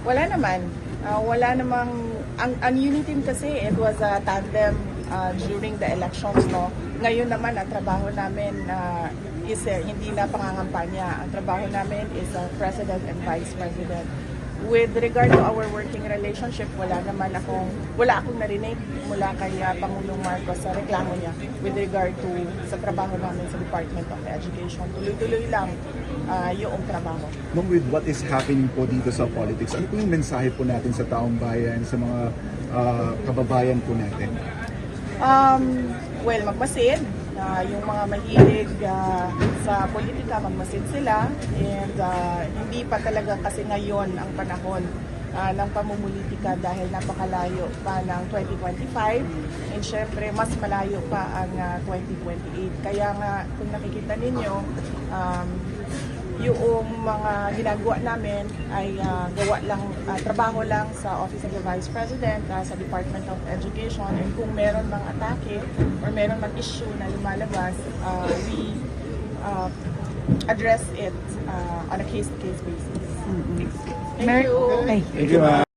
Wala naman. Ah, wala namang, ang, ang Uniteam kasi, it was a tandem ah, during the elections, no? Ngayon naman, ang trabaho namin na is eh, hindi na pangangampanya. Ang trabaho namin is a president and vice president. With regard to our working relationship, wala naman akong, wala akong narinig mula kay ah, Pangulong Marcos sa reklamo niya with regard to sa trabaho namin sa Department of Education. Tuloy-tuloy lang ah, yung trabaho. Ma'am, with what is happening po dito sa politics, ano po yung mensahe po natin sa taong bayan, sa mga ah, kababayan po natin? Um, well, magmasid. na yung mga mahilig ah, sa politika, magmasid sila. And ah, hindi pa talaga kasi ngayon ang panahon ah, ng pamumulitika dahil napakalayo pa ng 2025. And syempre, mas malayo pa ang ah, 2028. Kaya nga, kung nakikita ninyo, um, yung mga ginagawa namin ay ah, gawa lang, ah, trabaho lang sa Office of the Vice President, ah, sa Department of Education, and kung meron mang atake or meron mang issue na lumalabas, ah, we ah, address it ah, on a case-to-case basis. Thank Mer- you. Thank you, ma'am.